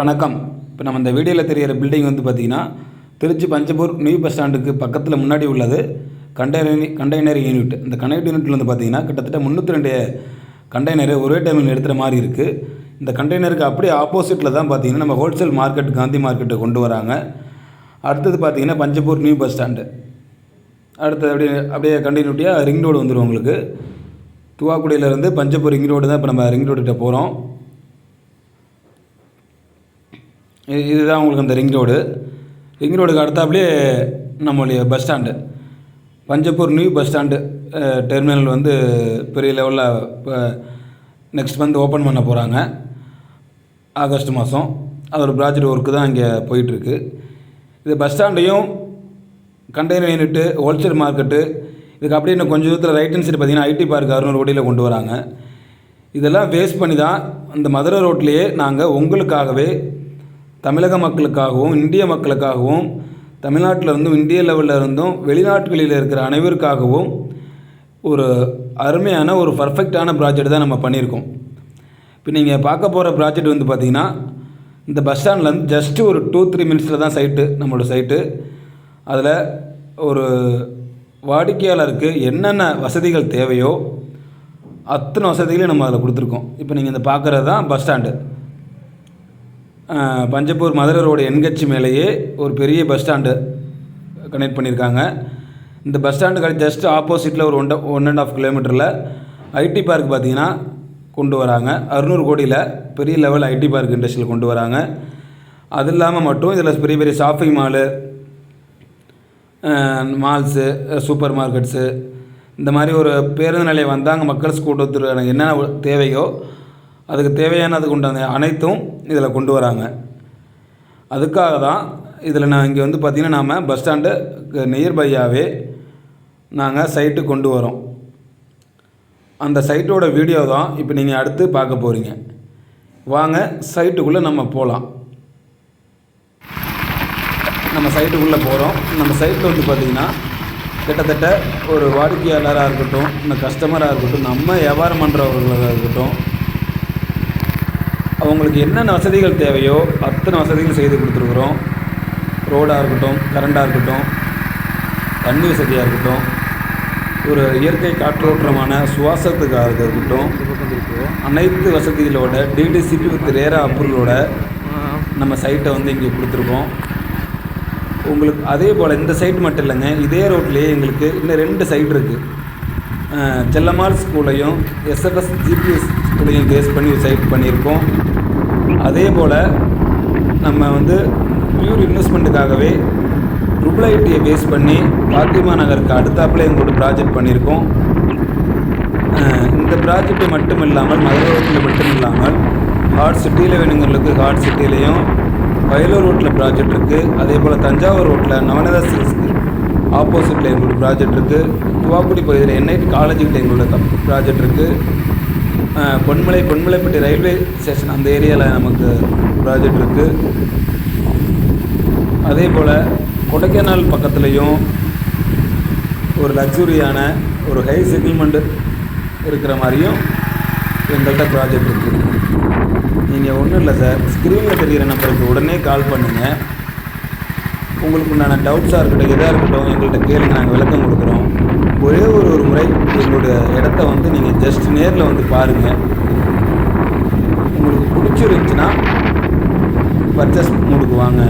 வணக்கம். இப்போ நம்ம இந்த வீடியோவில் தெரிகிற பில்டிங் வந்து பார்த்திங்கன்னா திருச்சி பஞ்சப்பூர் நியூ பஸ் ஸ்டாண்டுக்கு பக்கத்தில் முன்னாடி உள்ளது. கண்டெய்னர் கண்டெய்னர் யூனிட் இந்த கண்டெய்னர் யூனிட்டில் வந்து பார்த்திங்கன்னா கிட்டத்தட்ட முந்நூற்றி ரெண்டு கண்டெய்னரை ஒரே டைமில் எடுத்துகிற மாதிரி இருக்குது இந்த கண்டெய்னருக்கு அப்படியே ஆப்போசிட்டில் தான் பார்த்திங்கன்னா நம்ம ஹோல்சேல் மார்க்கெட் காந்தி மார்க்கெட்டை கொண்டு வராங்க. அடுத்தது பார்த்திங்கன்னா பஞ்சப்பூர் நியூ பஸ் ஸ்டாண்டு. அடுத்து அப்படியே அப்படியே கண்டினியூட்டியாக ரிங் ரோடு வந்துடும் உங்களுக்கு. துவாக்குடியிலேருந்து பஞ்சப்பூர் ரிங் ரோடு தான் இப்போ நம்ம ரிங் ரோடுகிட்ட போகிறோம் இது- இதுதான் உங்களுக்கு அந்த ரிங் ரோடு. ரிங் ரோடுக்கு அடுத்தாப்புலேயே நம்மளுடைய bus stand Panjappur new bus stand terminal வந்து பெரிய லெவலில் இப்போ நெக்ஸ்ட் மந்த் ஓப்பன் பண்ண போகிறாங்க ஆகஸ்ட் மாதம் அதோட ப்ராஜெக்ட் ஒர்க்கு தான் இங்கே போயிட்டுருக்கு. இது பஸ் ஸ்டாண்டையும் கண்டெய்னர் யூனிட்டு ஹோல்சேல் மார்க்கெட்டு இதுக்கு அப்படியே இன்னும் கொஞ்சம் தூரத்தில் ரைட் ஹண்ட் சைடு பார்த்தீங்கன்னா ஐடி பார்க் அறுநூறு கோடியில் கொண்டு வராங்க. இதெல்லாம் வேஸ்ட் பண்ணி தான் அந்த மதுரை ரோட்லேயே நாங்கள் உங்களுக்காகவே தமிழக மக்களுக்காகவும் இந்திய மக்களுக்காகவும் தமிழ்நாட்டில் இருந்தும் இந்திய லெவலில் இருந்தும் வெளிநாட்டுகளில் இருக்கிற அனைவருக்காகவும் ஒரு அருமையான ஒரு பர்ஃபெக்டான ப்ராஜெக்ட் தான் நம்ம பண்ணியிருக்கோம். இப்போ நீங்கள் பார்க்க போகிற ப்ராஜெக்ட் வந்து பார்த்தீங்கன்னா இந்த பஸ் ஸ்டாண்ட்லேருந்து ஜஸ்ட்டு ஒரு டூ த்ரீ மினிட்ஸில் தான் சைட்டு நம்மளோட சைட்டு அதில் ஒரு வாடிக்கையாளருக்கு என்னென்ன வசதிகள் தேவையோ அத்தனை வசதிகளையும் நம்ம அதில் கொடுத்துருக்கோம். இப்போ நீங்கள் இந்த பார்க்குறது தான் bus stand Panjappur Madurai road என்கட்சி மேலேயே ஒரு பெரிய பஸ் ஸ்டாண்டு கனெக்ட் பண்ணியிருக்காங்க. இந்த பஸ் ஸ்டாண்டுக்கு ஜஸ்ட் ஆப்போசிட்டில் ஒரு ஒன் ஒன் அண்ட் ஆஃப் கிலோமீட்டரில் ஐடி பார்க் பார்த்தீங்கன்னா கொண்டு வராங்க. அறுநூறு கோடியில் பெரிய லெவல் ஐடி பார்க் இண்டஸ்ட்ரியில் கொண்டு வராங்க. அது இல்லாமல் மட்டும் இதில் பெரிய பெரிய shopping mall malls supermarkets இந்த மாதிரி ஒரு பேருந்து நிலையம் வந்தால் அங்கே மக்கள் கூட்டத்துக்கு என்னென்ன தேவையோ அதுக்கு தேவையானதுக்கு உண்டான அனைத்தும் இதில் கொண்டு வராங்க. அதுக்காக தான் இதில் நான் இங்கே வந்து பார்த்திங்கன்னா நாம் பஸ் ஸ்டாண்டு நியர்பையாகவே நாங்கள் சைட்டு கொண்டு வரோம். அந்த சைட்டோட வீடியோ தான் இப்போ நீங்கள் அடுத்து பார்க்க போகிறீங்க வாங்க சைட்டுக்குள்ளே நம்ம போகலாம் நம்ம சைட்டுக்குள்ளே போகிறோம் நம்ம சைட்டில் வந்து பார்த்திங்கன்னா கிட்டத்தட்ட ஒரு வாடிக்கையாளராக இருக்கட்டும் இந்த கஸ்டமராக இருக்கட்டும் நம்ம வியாபாரம் பண்ணுறவர்களாக இருக்கட்டும் அவங்களுக்கு என்னென்ன வசதிகள் தேவையோ அத்தனை வசதிகள் செய்து கொடுத்துருக்குறோம். ரோடாக இருக்கட்டும் கரண்டாக இருக்கட்டும் தண்ணி வசதியாக இருக்கட்டும் ஒரு இயற்கை காற்றோட்டமான சுவாசத்துக்காக இருக்கட்டும் அனைத்து வசதிகளோட டிடிசிபி வித் ரேரா அப்ரூவலோட நம்ம சைட்டை வந்து இங்கே கொடுத்துருக்கோம். உங்களுக்கு அதே போல் இந்த சைட் மட்டும் இல்லைங்க இதே ரோட்லேயே எங்களுக்கு இன்னும் ரெண்டு சைட் இருக்குது செல்லம்மாள் ஸ்கூலையும் எஸ்எஃப்எஸ் ஜிபிஎஸ் ஸ்கூலையும் பேஸ் பண்ணி ஒரு சைட் பண்ணியிருக்கோம். அதே போல் நம்ம வந்து பியூர் இன்வெஸ்ட்மெண்ட்டுக்காகவே ட்ரிபிள் ஐடியை பேஸ் பண்ணி பாத்திமா நகருக்கு அடுத்தாப்பில் எங்களோட ப்ராஜெக்ட் பண்ணியிருக்கோம். இந்த ப்ராஜெக்ட் மட்டும் இல்லாமல் மதுரை ரோட்டில் மட்டும் இல்லாமல் ஹார்ட் சிட்டியில் வேணுங்களுக்கு ஹார்ட் சிட்டிலையும் வயலூர் ரோட்டில் ப்ராஜெக்ட் இருக்குது அதே போல் தஞ்சாவூர் ரோட்டில் நவநீதா சில்ஸ்க்கு ஆப்போசிட்டில் எங்களோட ப்ராஜெக்ட் இருக்குது துவாக்குடி பகுதியில் என்ஐடி காலேஜுக்கிட்ட எங்களோட ப்ராஜெக்ட் இருக்குது பொன்மலை பொன்மலைப்பட்டி ரயில்வே ஸ்டேஷன் அந்த ஏரியாவில் நமக்கு ப்ராஜெக்ட் இருக்குது அதே போல் கொடைக்கானல் பக்கத்துலேயும் ஒரு லக்ஸுரியான ஒரு ஹை செட்டில்மெண்ட்டு இருக்கிற மாதிரியும் எங்கள்கிட்ட ப்ராஜெக்ட் இருக்குது நீங்கள் ஒன்றும் இல்லை சார் ஸ்க்ரீனில் தெரிகிற நம்பருக்கு உடனே கால் பண்ணுங்கள் உங்களுக்கு உண்டான டவுட்ஸாக இருக்கட்டும் எதாக இருக்கட்டும் எங்கள்கிட்ட கேளுங்க. நாங்கள் விளக்கம் கொடுக்குறோம். ஒரே ஒரு ஒரு முறை எங்களுடைய இடத்த வந்து நீங்கள் ஜஸ்ட் நேரில் வந்து பாருங்கள் உங்களுக்கு பிடிச்சிருந்துச்சுன்னா பர்ச்சேஸ் மூடுக்கு வாங்க.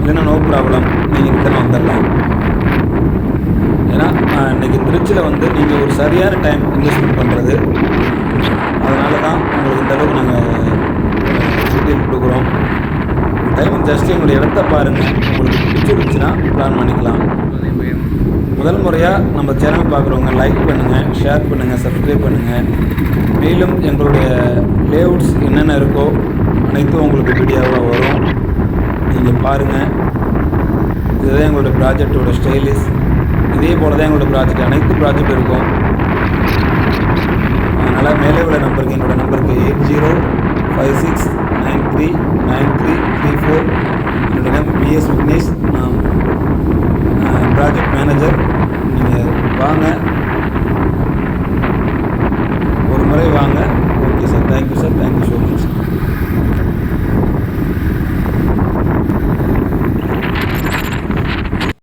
இல்லைன்னா நோ ப்ராப்ளம் நீங்கள் இத்தனை வந்துடலாம். ஏன்னா நான் இன்னைக்கு திருச்சியில் வந்து நீங்கள் ஒரு சரியான டைம் இன்வெஸ்ட்மெண்ட் பண்ணுறது அதனால தான் உங்களுக்கு இந்தளவுக்கு நாங்கள் டீட்டெயில் கொடுக்குறோம். டைம் ஜஸ்ட் எங்களுடைய இடத்த பாருங்கள் உங்களுக்கு பிடிச்சிருந்துச்சுன்னா பிளான் பண்ணிக்கலாம். முதல் முறையாக நம்ம சேனல் பார்க்குறவங்க லைக் பண்ணுங்கள் ஷேர் பண்ணுங்கள் சப்ஸ்கிரைப் பண்ணுங்கள் மேலும் எங்களுடைய லேஅவுட்ஸ் என்னென்ன இருக்கோ அனைத்தும் உங்களுக்கு வீடியோவாக வரும். நீங்கள் பாருங்கள் இதுதான் எங்களோட ப்ராஜெக்டோட ஸ்டைலிஸ் இதே போல் தான் எங்களோட ப்ராஜெக்ட் அனைத்து ப்ராஜெக்ட் இருக்கும். அதனால் மேலே உள்ள நம்பருக்கு என்னோடய நம்பருக்கு eight zero five six nine three nine three three four என்னுடைய நேம் பிஎஸ் விக்னேஷ். நான் ப்ராஜெக்ட் மேனேஜர் நீங்கள் வாங்க.